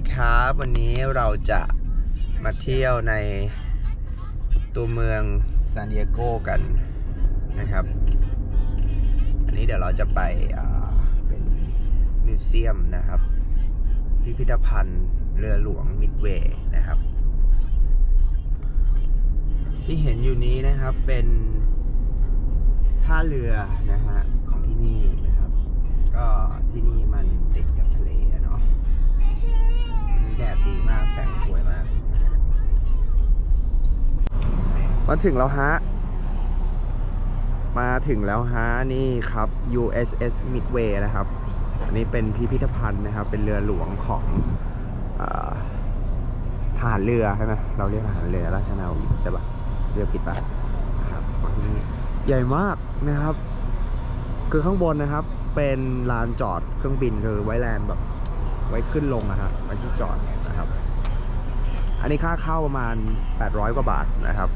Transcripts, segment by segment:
ดีครับ วันนี้เราจะมาเที่ยวในตัวเมืองซานดิเอโกกันนะครับ อันนี้เดี๋ยวเราจะไปเป็นมิวเซียมนะครับ พิพิธภัณฑ์เรือหลวงมิดเวย์นะครับ ที่เห็นอยู่นี้นะครับเป็นท่าเรือนะฮะของที่นี่นะครับ ก็ที่นี่มันติด แดดดีมาก แสงสวยมาก มาถึงแล้วฮะ มาถึงแล้วฮะ นี่ครับ USS Midway นะครับ อันนี้เป็นพิพิธภัณฑ์นะครับ เป็นเรือหลวงของอาทหารเรือใช่ไหมเราเรียกทหารเรือราชนาวีใช่ปะเรือผิดปะครับของที่นี่ใหญ่มากนะครับ คือข้างบนนะครับ เป็นลานจอดเครื่องบินคือไว้แลนด์แบบ ไว้ขึ้นลงนะฮะไว้ที่จอดนะครับ อันนี้ค่าเข้าประมาณ 800 กว่าบาทนะครับ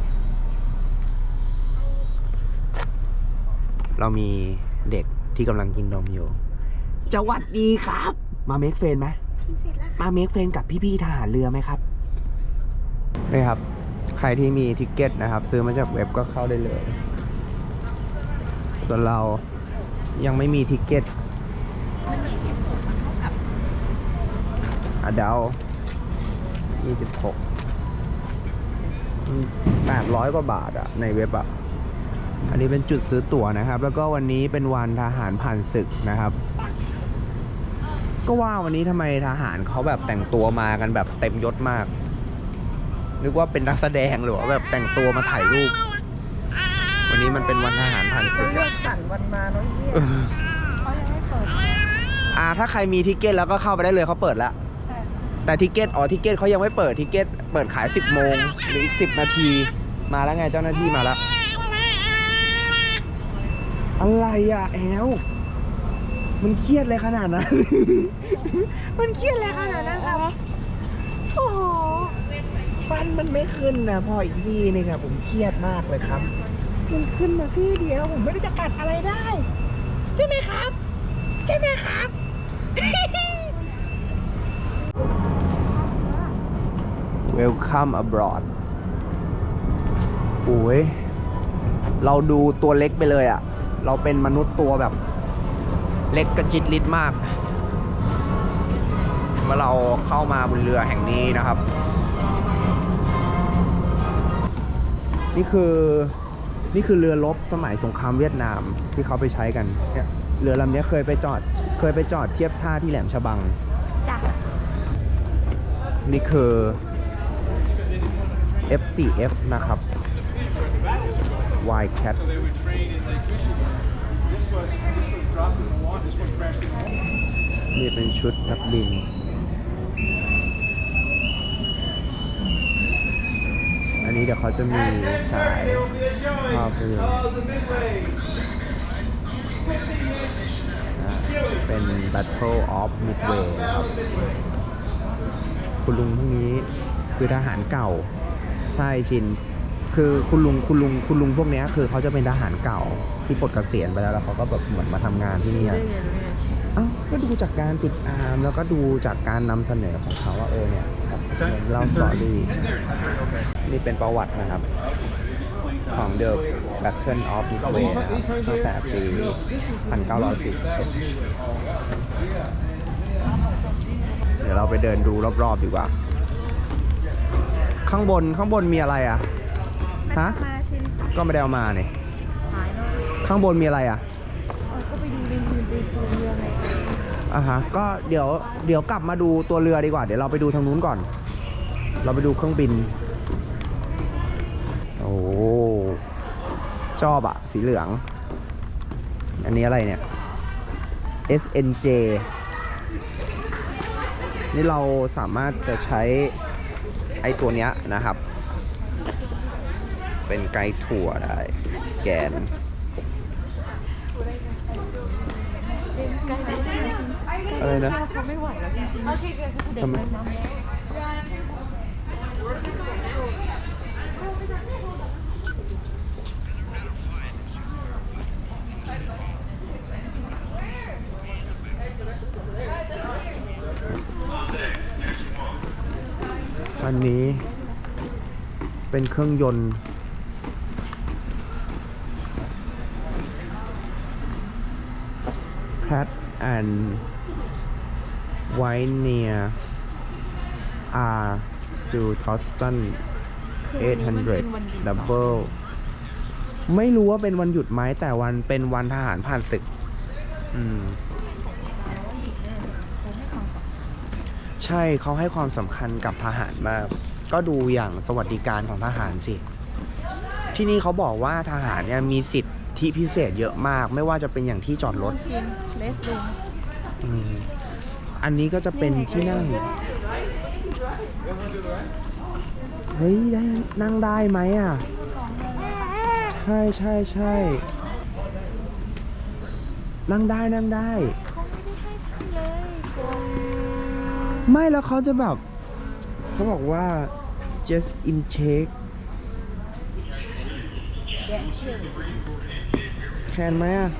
เรามีเด็กที่กำลังกินนมอยู่สวัสดีครับ มาเมคเฟนไหมกินเสร็จแล้วมาเมคเฟนกับพี่ๆทหารเรือไหมครับนี่ครับ ใครที่มีทิกเก็ตนะครับ ซื้อมาจากเว็บก็เข้าได้เลย ส่วนเรายังไม่มีทิกเก็ต มันมีเสียงผมมันเท่ากับ อดาวยี่สิบหกแปดร้อยกว่าบาทอะในเว็บอะอันนี้เป็นจุดซื้อตั๋วนะครับ แล้วก็วันนี้เป็นวันทหารผ่านศึกนะครับ ก็ว่าวันนี้ทำไมทหารเขาแบบแต่งตัวมากันแบบเต็มยศมาก นึกว่าเป็นนักแสดงหรือว่าแบบแต่งตัวมาถ่ายรูป วันนี้มันเป็นวันทหารผ่านศึกเลือะอกสั่นวันมาเนาะเฮียเขายังไม่เปิดอ่าถ้าใครมีทิเกตแล้วก็เข้าไปได้เลยเขาเปิดแล้ว แต่ทิเกตอ๋อทิเกตเขายังไม่เปิดทิเกตเปิดขาย 10 โมงหรืออีก 10 นาที มาแล้วไงเจ้าหน้าที่มาแล้ว อะไรอะแอลมันเครียดเลยขนาดนั้น มันเครียดเลยขนาดนั้นครับโอ้โหฟันมันไม่ขึ้นนะพออีกซี่นี่ครับผมเครียดมากเลยครับ มันขึ้นมาซี่เดียวผมไม่ได้จะกัดอะไรได้ ใช่ไหมครับ ใช่ไหมครับ Welcome abroad โอ้ย เราดูตัวเล็กไปเลยอะ่ะเราเป็นมนุษย์ตัวแบบ เล็กกระจิตลิดมาก เมื่อเราเข้ามาบนเรือแห่งนี้นะครับ นี่คือนี่คือเรือรบสมัยสงครามเวียดนามที่เขาไปใช้กันเนี่ยเรือลำนี้เคยไปจอด เคยไปจอดเทียบท่าที่แหลมฉบังจ้ะนี่คือ F4F นะครับ Wildcat นี่เป็นชุดนักบินอันนี้เดี๋ยวเขาจะมีฉายภาพยนตร์อ่าเป็น Battle of Midway ครับ คุณลุงพวกนี้คือทหารเก่า ใช่ชิน คือคุณลุงคุณลุงคุณลุงพวกเนี้ยคือเขาจะเป็นทหารเก่าที่ปลดเกษียณไปแล้วแล้วเขาก็แบบเหมือนมาทำงานที่นี่อะเอ้าก็ดูจากการติดตามแล้วก็ดูจากการนำเสนอของเขาว่าเออเนี่ยครับเหมือนเล่าสตอรี่นี่เป็นประวัตินะครับ ของ The Battle of Midway นะครับตั้งแต่ปี 1941เดี๋ยวเราไปเดินดูรอบๆดีกว่า ข้างบนข้างบนมีอะไรอะ ฮะ มาชินก็ไม่ได้เอามาเนี่ยหายเนาะข้างบนมีอะไรอะ เออก็ไปดูรีวิวไปดูเรือไงอะฮะก็เดี๋ยวเดี๋ยวกลับมาดูตัวเรือดีกว่า เดี๋ยวเราไปดูทางนู้นก่อน เราไปดูเครื่องบิน โอ้ชอบอะสีเหลือง อันนี้อะไรเนี่ย SNJ นี่เราสามารถจะใช้ ไอ้ตัวเนี้ยนะครับ เป็นไกด์ถั่วได้ แกนอะไรนะไม่ไหวแล้วจริงๆเคเดี๋ยวทำไมเดินน้ำ นนี้เป็นเครื่องยนต์ Pratt and Whitney R 2800 Double ไม่รู้ว่าเป็นวันหยุดไหมแต่วันเป็นวันทหารผ่านศึก อืม ใช่เขาให้ความสำคัญกับทหารมาก ก็ดูอย่างสวัสดิการของทหารสิ ที่นี่เขาบอกว่าทหารเนี่ยมีสิทธิพิเศษเยอะมาก ไม่ว่าจะเป็นอย่างที่จอดรถชินเลสลุงอืมอันนี้ก็จะเป็นที่นั่ง เฮ้ยได้นั่งได้ไหมอะ ใช่ใช่ใช่นั่งได้นั่งได้เขาไม่ได้ ไม่แล้วเขาจะแบบเขาบอกว่า just in check แคนไหมอะ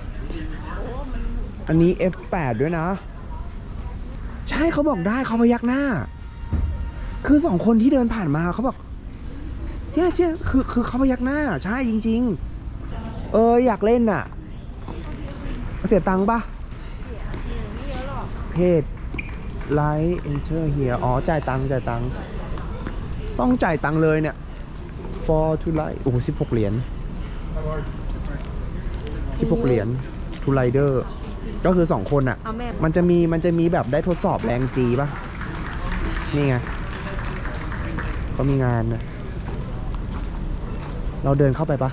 อันนี้ F8 ด้วยนะ ใช่เขาบอกได้เขาพยักหน้า คือสองคนที่เดินผ่านมาเขาบอกเชี่ยเชี่ยคือคือเขาพยักหน้า ใช่จริง ๆ เอออยากเล่นน่ะ เสียตังค์ปะไม่เยอะหรอกเพจ ไลท์เอนเ r อร์เฮียอ๋อ จ่ายตังค์จ่ายตังค์ต้องจ่ายตังค์เลยเนี่ย for to light โอ้โหสิบหกเหรียญสิบหกเหรียญ to rider ก็คือสองคนอะ เอาแม่ มันจะมีมันจะมีแบบได้ทดสอบแรงจีป่ะ นี่ไงเขามีงานนะเราเดินเข้าไปปะ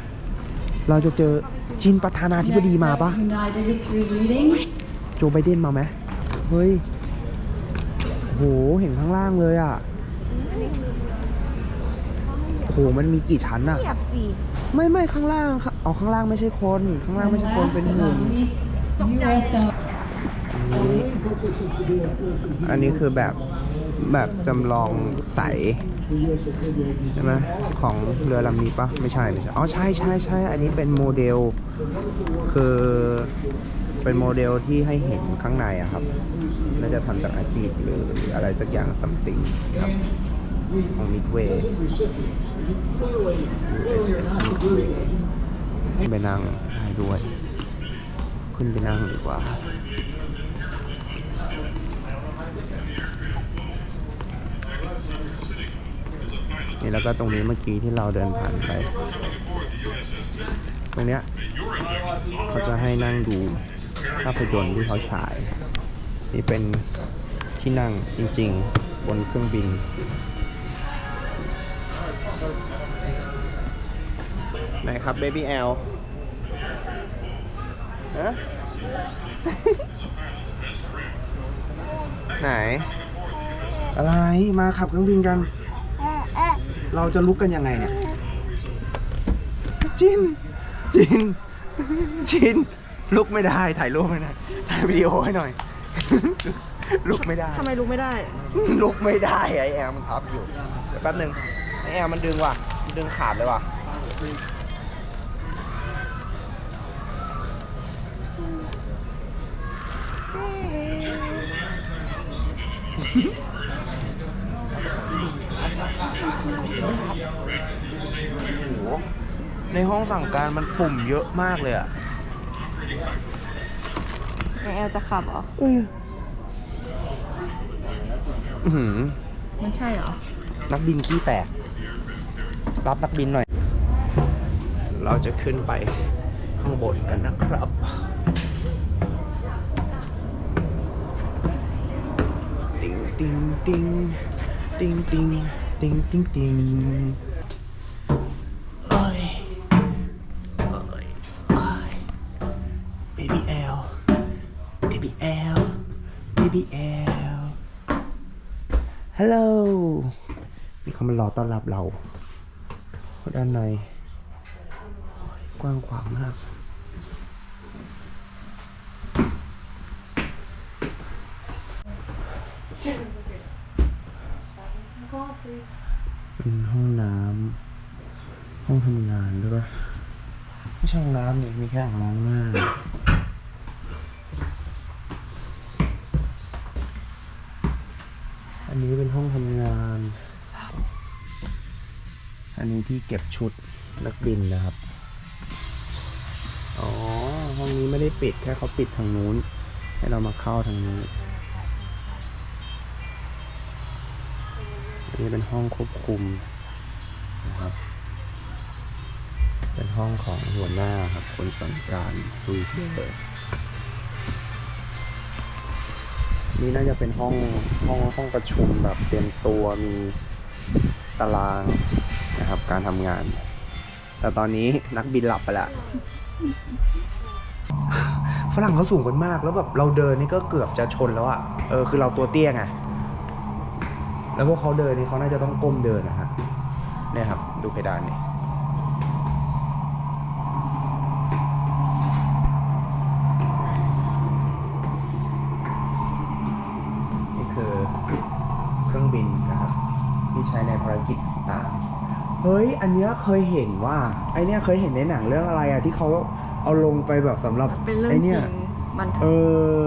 เราจะเจอชินประธานาธิบดีมาปะ United it's rereading. โจไบเดนมาไหมเฮ้ยโหเห็นข้างล่างเลยอะโหมันมีกี่ชั้นอะเทียบสิไม่ไม่ข้างล่างค่ะอ๋อข้างล่างไม่ใช่คน ข้างล่างไม่ใช่คนเป็นหุ่น อันนี้คือแบบแบบจำลองใสใช่ไหมของเรือลำนี้ปะไม่ใช่ไม่ใช่อ๋อใช่ใช่ใช่อันนี้เป็นโมเดล คือเป็นโมเดลที่ให้เห็นข้างในอะครับาจะทำจากอาจีพหรืออะไรสักอย่าง something ครับของมิดเวย์ไปนั่งได้ด้วย ขึ้นไปนั่งดีกว่านี่แล้วก็ตรงนี้เมื่อกี้ที่เราเดินผ่านไป ตรงเนี้ยเขาจะให้นั่งดูภาพยนตร์ที่เขาฉาย นี่เป็นที่นั่งจริง ๆ บนเครื่องบิน ไหนครับ Baby L ฮะไหน อะไรมาขับเครื่องบินกัน เราจะลุกกันยังไงเนี่ย จิน จิน จิน ลุกไม่ได้ ถ่ายรูปไม่ได้ถ่ายวิดีโอให้หน่อย ลุกไม่ได้ ทำไมลุกไม่ได้ ลุกไม่ได้ไอแอร์มันทับอยู่เดี๋ยวแป๊บหนึ่งไอแอร์มันดึงว่ะมันดึงขาดเลยว่ะโอ้โหในห้องสั่งการมันปุ่มเยอะมากเลยอะไอ แอลจะขับเหรอเอ้ยอื้อหือมันใช่เหรอ นักบินขี้แตก รับนักบินหน่อย เราจะขึ้นไปข้างบนกันนะครับ ติงติงติงติงติงติงติงติง baby L ฮัลโหลมีเขามารอต้อนรับเราด้านใน กว้างขวางมากเป็นห้องน้ำห้องทำงานด้วยปะไม่ใช่ห้องน้ำนี่มีแค่อ่างล้างหน้า ที่เก็บชุดนักบินนะครับ อ๋อ ห้องนี้ไม่ได้ปิด แค่เขาปิดทางนู้น ให้เรามาเข้าทางนี้ อันนี้เป็นห้องควบคุมนะครับ เป็นห้องของหัวหน้าครับ คนสั่งการลุยเปิดนี่น่าจะเป็นห้องห้องห้องประชุมแบบเตรียมตัวมีตาราง นะครับ การทำงาน แต่ตอนนี้นักบินหลับไปล้วฝรั่งเขาสูงกันมากแล้วแบบเราเดินนี่ก็เกือบจะชนแล้วอะเออคือเราตัวเตี้ยไงแล้วพวกเขาเดินนี่เขาน่าจะต้องก้มเดินนะฮะเนี่ยครับ ดูเพดานนี่นี่คือเครื่องบินนะครับ ที่ใช้ในภารกิจ เฮ้ย อันเนี้ยเคยเห็นว่า ไอเนี้ยเคยเห็นในหนังเรื่องอะไรอะที่เขาเอาลงไปแบบสำหรับเป็นเรื่องไอจริเนี้งยมันเออ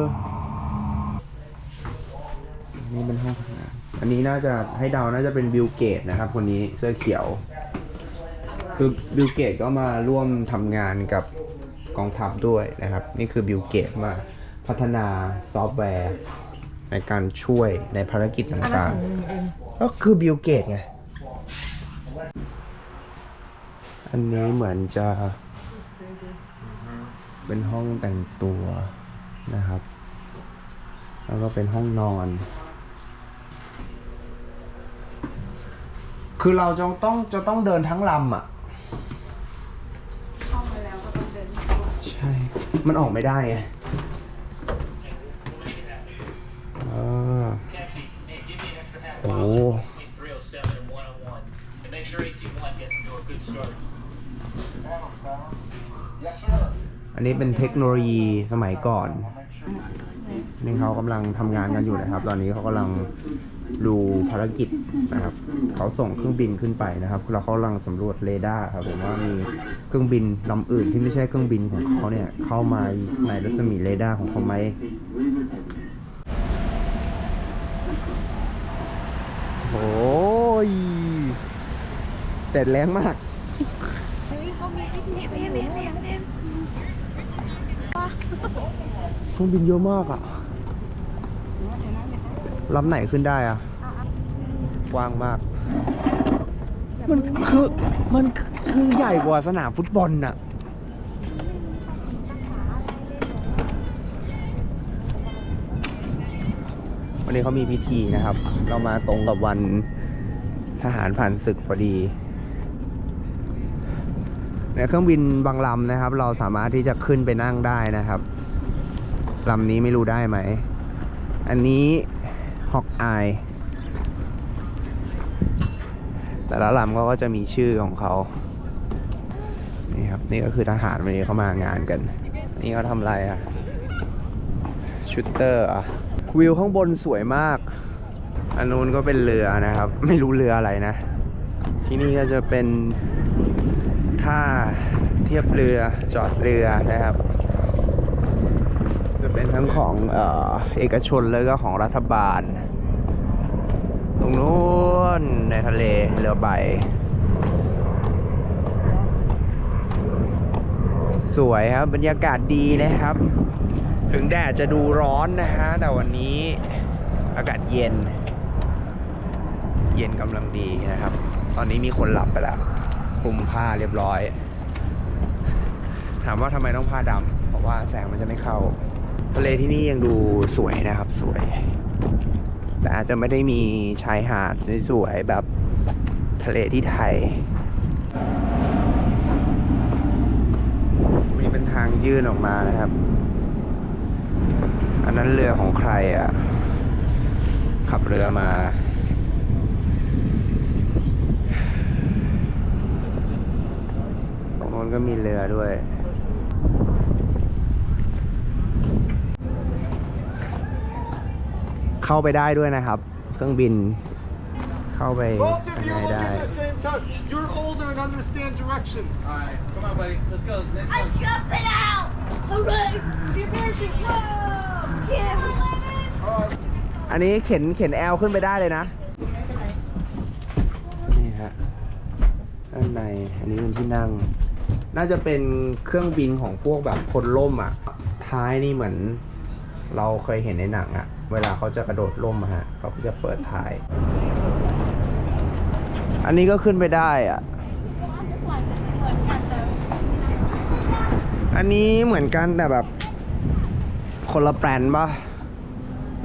อันนี้เป็นห้องทำงานอันนี้น่าจะให้เดาน่าจะเป็นบิลเกตนะครับ คนนี้เสื้อเขียว คือบิลเกตก็มาร่วมทำงานกับกองทัพด้วยนะครับ นี่คือบิลเกตมาพัฒนาซอฟต์แวร์ ในการช่วยในภารกิจอันนั้นต่างของมึงเองๆก็คือบิลเกตไง อันนี้เหมือนจะเป็นห้องแต่งตัวนะครับ แล้วก็เป็นห้องนอน คือเราจะต้องจะต้องเดินทั้งลำอะ เข้ามาแล้วก็ต้องเดินใช่ มันออกไม่ได้ไงอ่าโอ้ between 307 and 101. And make sure AC1 gets into a good start. อันนี้เป็นเทคโนโลยีสมัยก่อนนี่เขากำลังทำงานกันอยู่นะครับ ตอนนี้เขากำลังดูภารกิจนะครับเขาส่งเครื่องบินขึ้นไปนะครับแล้วเขากำลังสำรวจเรดาร์ครับผมว่ามีเครื่องบินลำอื่นที่ไม่ใช่เครื่องบินของเขาเนี่ยเข้ามาในรัศมีเรดาร์ของเขาไหมโอ้ยแดดแรงมากเฮ้ยเขามีวิธีเอ็มเอ็มเอ็มเอ็ม เครื่องบินเยอะมากอะลำไหนขึ้นได้อะกว้างมาก มันคือมันคือใหญ่กว่าสนามฟุตบอลน่ะ วันนี้เขามีพิธีนะครับ เรามาตรงกับวันทหารผ่านศึกพอดีในเครื่องบินบางลำนะครับ เราสามารถที่จะขึ้นไปนั่งได้นะครับ ลำนี้ไม่รู้ได้ไหม อันนี้ฮอกอายแต่ละลำก็จะมีชื่อของเขา นี่ครับ นี่ก็คือทหารวันนี้เขามางานกัน นี่เขาทำอะไรอะชูตเตอร์อะ วิวข้างบนสวยมากอันนู้นก็เป็นเรือนะครับ ไม่รู้เรืออะไรนะ ที่นี่ก็จะเป็นท่าเทียบเรือจอดเรือนะครับ ทั้งของเออเอกชนแล้วก็ของรัฐบาล ตรงนู้นในทะเลเรือใบ สวยครับบรรยากาศดีนะครับ ถึงแดดจะดูร้อนนะฮะ แต่วันนี้อากาศเย็น เย็นกำลังดีนะครับ ตอนนี้มีคนหลับไปแล้วคลุมผ้าเรียบร้อย ถามว่าทำไมต้องผ้าดำเพราะว่าแสงมันจะไม่เข้า ทะเลที่นี่ยังดูสวยนะครับสวย แต่อาจจะไม่ได้มีชายหาดสวยๆแบบทะเลที่ไทยมีเป็นทางยื่นออกมานะครับ อันนั้นเรือของใครอะ ขับเรือมาตรงโน้นก็มีเรือด้วย เข้าไปได้ด้วยนะครับ เครื่องบินเข้าไป Both ข้าง of you ใน look ได้ at the same time. You're older and understand directions. Alright, come on, buddy. Let's go. Next I'm jumping out! Hooray! Your parachute! Whoa! Yeah! อันนี้เข็นเข็นแอลขึ้นไปได้เลยนะ นี่ฮะด้านในอันนี้เป็นที่นั่ง น่าจะเป็นเครื่องบินของพวกแบบคนล่มอะ ท้ายนี่เหมือนเราเคยเห็นในหนังอะ เวลาเขาจะกระโดดล่มฮะเขาก็จะเปิดท้าย อันนี้ก็ขึ้นไปได้อะ อันนี้เหมือนกันแต่แบบคนละแบรนด์ปะ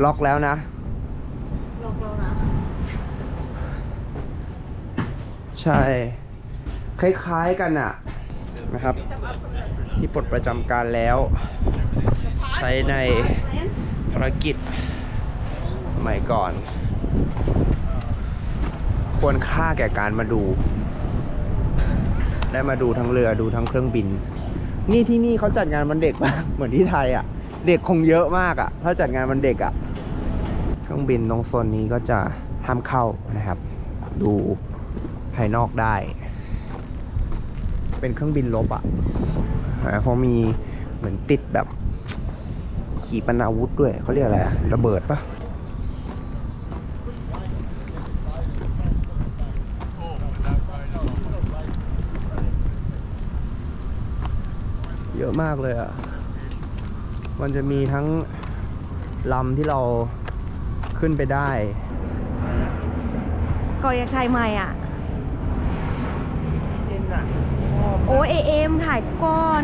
ล็อกแล้วนะลงแล้วนะ ใช่ คล้ายๆกันอะนะครับ ที่ปลดประจำการแล้ว ใช้ในภารกิจ สมัยก่อน ควรค่าแก่การมาดู ได้มาดูทั้งเรือดูทั้งเครื่องบิน นี่ที่นี่เขาจัดงานวันเด็กปะเหมือนที่ไทยอะเด็กคงเยอะมากอะถ้าจัดงานวันเด็กอะเครื่องบินตรงโซนนี้ก็จะห้ามเข้านะครับ ดูภายนอกได้ เป็นเครื่องบินลบอะ่ะเพราะมีเหมือนติดแบบขีปนาวุธด้วยเขาเรียกอะไรระเบิดปะ เยอะมากเลยอะ่ะ มันจะมีทั้งลำที่เราขึ้นไปได้ก็ยังใช้ไม่อะ เอ็นอะโอ้ยเอเอ็มถ่ายก่อน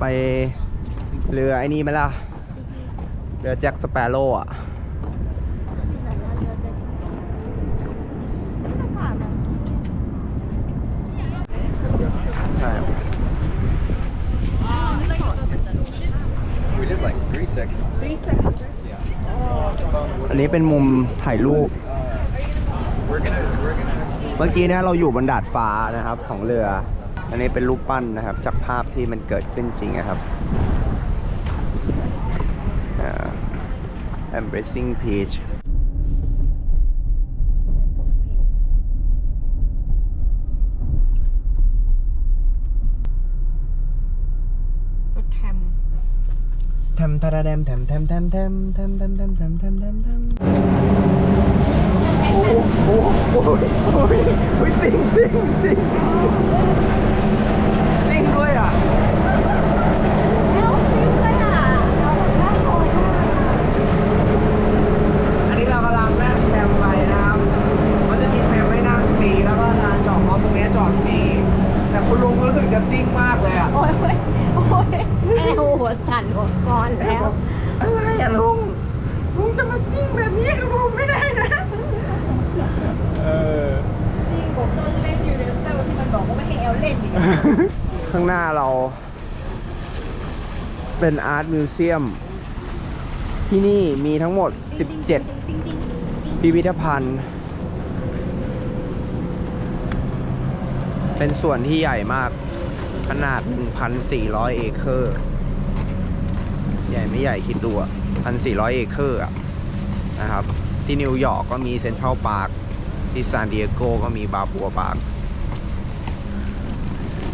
ไปเรือไอ้นี่ไหมล่ะ เรือแจ็คสเปโร่อะ นี้เป็นมุมถ่ายรูป เมื่อกี้เนี่ยเราอยู่บนดาดฟ้านะครับของเรือ อันนี้เป็นรูปปั้นนะครับ จากภาพที่มันเกิดขึ้นจริงนะครับอ่า Embracing Peach รถแทม ทำทาราแดมแทมแทมแทมแทมแทมแทมแทมแทมแทมแทมแทมโอ้โหโอ้โหโอ้ยโอ้ยสิงสิงสิงสิงด้วยอะอันนี้เรากำลังนั่งแทมไปนะครับมันจะมีแทมให้นั่งฟรีแล้วก็ลานจอดรถตรงนี้จอดฟรี แต่คุณลุงรู้สึกจะซิ่งมากเลยอะโอ้ยโอ้ยโอ้ยแอวหัวสั่นหัวกรแล้ว อะไรอะลุงลุงจะมาซิ่งแบบนี้กับผมไม่ได้นะเออจริงผมต้องเล่นยูนิเซลที่มันบอกว่าไม่ให้แอลเล่นอีกข้างหน้าเรา เป็นอาร์ตมิวเซียม ที่นี่มีทั้งหมด 17 พิพิธภัณฑ์ เป็นส่วนที่ใหญ่มาก ขนาด 1,400 เอเคอร์ ใหญ่ไม่ใหญ่คิดดูอะ1,400 เอเคอร์อะนะครับ ที่นิวยอร์กก็มีเซ็นทรัลพาร์ค ที่ซานดิเอโกก็มีบาปัวพาร์ค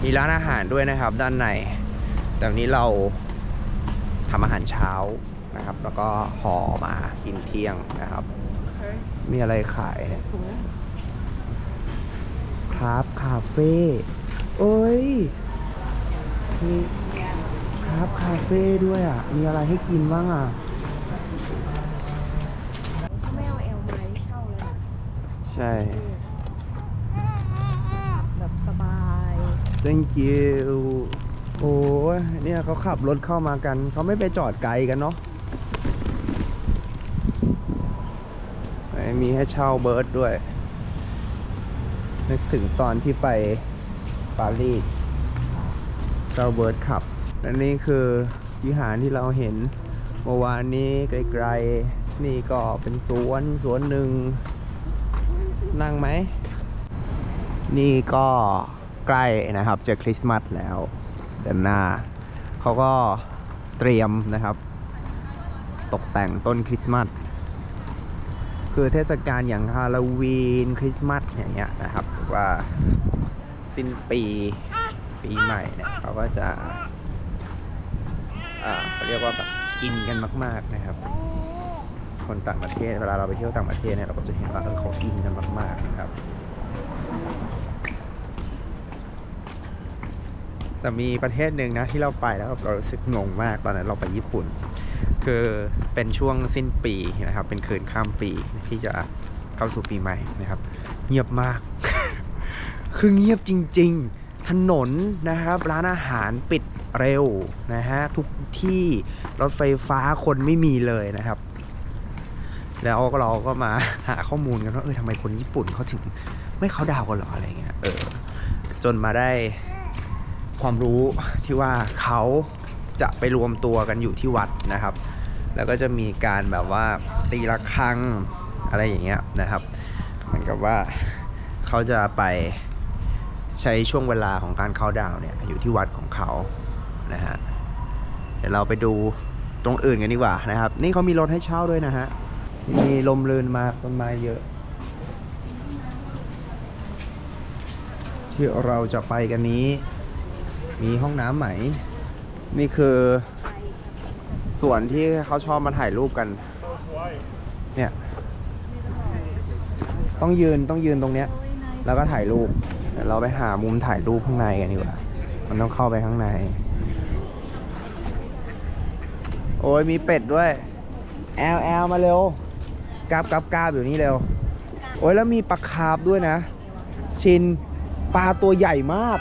มีร้านอาหารด้วยนะครับด้านใน แต่วันนี้เราทำอาหารเช้านะครับ แล้วก็ห่อมากินเที่ยงนะครับ มีอะไรขายเนี่ย ครับคาเฟ่เอ้ยมีครับคาเฟ่ด้วยอะ มีอะไรให้กินบ้างอะ ไม่เอาแอลมาเช่าเลยนะใช่ แบบสบาย thank you โอ้ยเนี่ยเขาขับรถเข้ามากัน เขาไม่ไปจอดไกลกันเนาะมีให้เช่าเบิร์ดด้วย นึกถึงตอนที่ไปปารีสเช่าเบิร์ดขับและนี่คือวิหารที่เราเห็นเมื่อวานนี้ไกลๆ นี่ก็เป็นสวนสวนหนึ่ง นั่งไหม นี่ก็ใกล้นะครับจะคริสต์มาสแล้วเดือนหน้า เขาก็เตรียมนะครับ ตกแต่งต้นคริสต์มาสคือเทศกาลอย่างฮาโลวีนคริสต์มาส อย่างเงี้ยนะครับหรือว่าสิ้นปีปีใหม่เนี่ยเขาก็จะอ่าเขาเรียกว่าแบบกินกันมาก ๆนะครับ คนต่างประเทศเวลาเราไปเที่ยวต่างประเทศเนี่ยเราก็จะเห็นว่าเออเขาอินกันมาก ๆนะครับ แต่มีประเทศหนึ่งนะที่เราไปแล้วเรารู้สึกงงมากตอนนั้นเราไปญี่ปุ่น คือเป็นช่วงสิ้นปีนะครับ เป็นคืนข้ามปีที่จะ เข้าสู่ปีใหม่นะครับ เงียบมาก คือเงียบจริง ๆ ถนนนะครับ ร้านอาหารปิดเร็วนะฮะทุกที่รถไฟฟ้าคนไม่มีเลยนะครับ แล้วเราก็มาหาข้อมูลกันว่าเออทำไมคนญี่ปุ่นเขาถึงไม่เขาดาวกันหรออะไรเงี้ยเออจนมาได้ความรู้ที่ว่าเขาจะไปรวมตัวกันอยู่ที่วัดนะครับ แล้วก็จะมีการแบบว่าตีระฆัง อะไรอย่างเงี้ยนะครับเหมือนกับว่าเขาจะไปใช้ช่วงเวลาของการเข้าดาวเนี่ยอยู่ที่วัดของเขานะฮะเดี๋ยวเราไปดูตรงอื่นกันดีกว่านะครับ นี่เขามีรถให้เช่าด้วยนะฮะมีลมลื่นมากต้นไม้เยอะ ที่เราจะไปกันนี้ มีห้องน้ำไหม นี่คือ ส่วนที่เขาชอบมาถ่ายรูปกัน เนี่ย ต้องยืนต้องยืนตรงเนี้ย แล้วก็ถ่ายรูปเดี๋ยวเราไปหามุมถ่ายรูปข้างในกันดีกว่า มันต้องเข้าไปข้างใน โอ้ยมีเป็ดด้วย แอลแอลมาเร็วกราบกราบกราบอยู่นี่เร็ว โอ้ยแล้วมีปลาคาร์ฟด้วยนะ ชินปลาตัวใหญ่มาก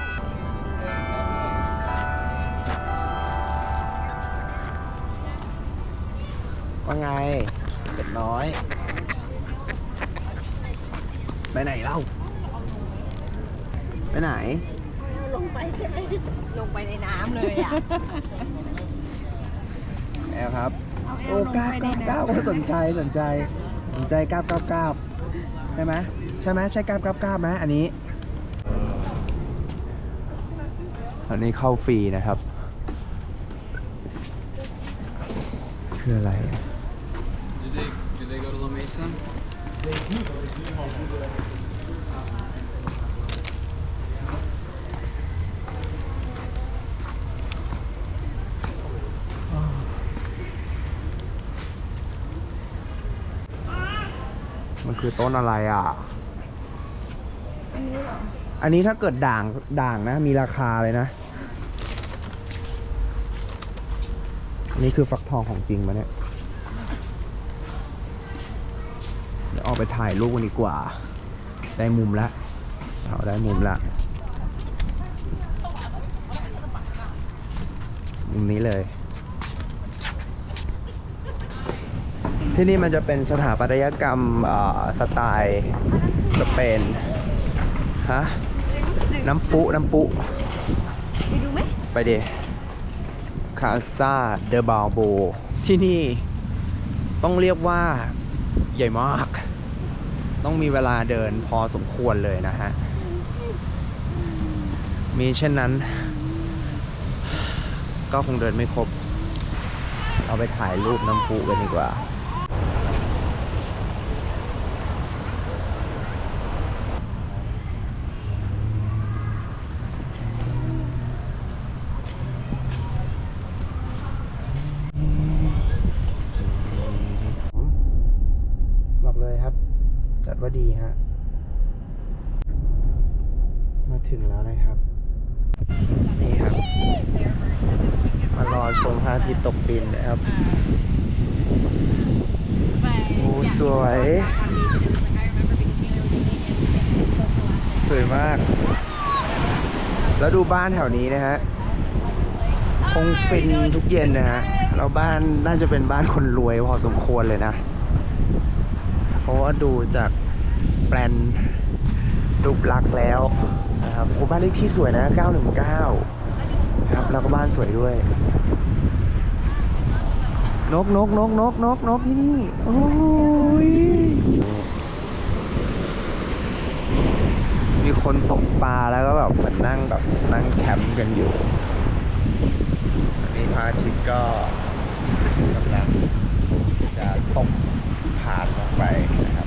ว่าไงเป็ดน้อย ไปไหนเล่า ไปไหนลงไปในน้ำเลยอะ แอลครับเอาแอลโอ้ลงก้าบไปในก้าบน้ำก้าบสนใจสนใจ สนใจก้าบก้าบก้าบใช่ไหมใช่ไหมใช่ก้าบก้าบก้าบไหมอันนี้ อันนี้เข้าฟรีนะครับ คืออะไรอะ มันคือต้นอะไรอะอันนี้ถ้าเกิดด่างด่างนะ มีราคาเลยนะ อันนี้คือฟักทองของจริงมาเนี่ย เดี๋ยวออกไปถ่ายรูปกันดีกว่า ได้มุมแล้วเราได้มุมละ มุมนี้เลย ที่นี่มันจะเป็นสถาปัตยกรรมสไตล์สเปนฮะน้ำปุน้ำปุไปดูไหมไปเดคาซาเดบาโบที่นี่ต้องเรียกว่าใหญ่มาก ต้องมีเวลาเดินพอสมควรเลยนะฮะ มีเช่นนั้น ก็คงเดินไม่ครบ เอาไปถ่ายรูปน้ำพุกันดีกว่า บอกเลยครับ จัดว่าดีฮะ มาถึงแล้วนะครับ นี่ครับ มารอชมพระอาทิตย์ตกดินนะครับ โอ้สวย สวยมาก แล้วดูบ้านแถวนี้นะฮะ คงฟินทุกเย็นนะฮะ เราบ้านน่าจะเป็นบ้านคนรวยพอสมควรเลยนะ เพราะว่าดูจากแปลนรูปลักษ์แล้วนะครับโอ้บ้านเลขที่สวยนะ 919 ครับ แล้วก็บ้านสวยด้วย นกนกนกนกนกนกที่นี่ โอ้ย มีคนตกปลาแล้วก็แบบเหมือนนั่งแบบนั่งแคมป์กันอยู่ อันนี้พระอาทิตย์ก็กำลังจะตกผ่านลงไปนะครับ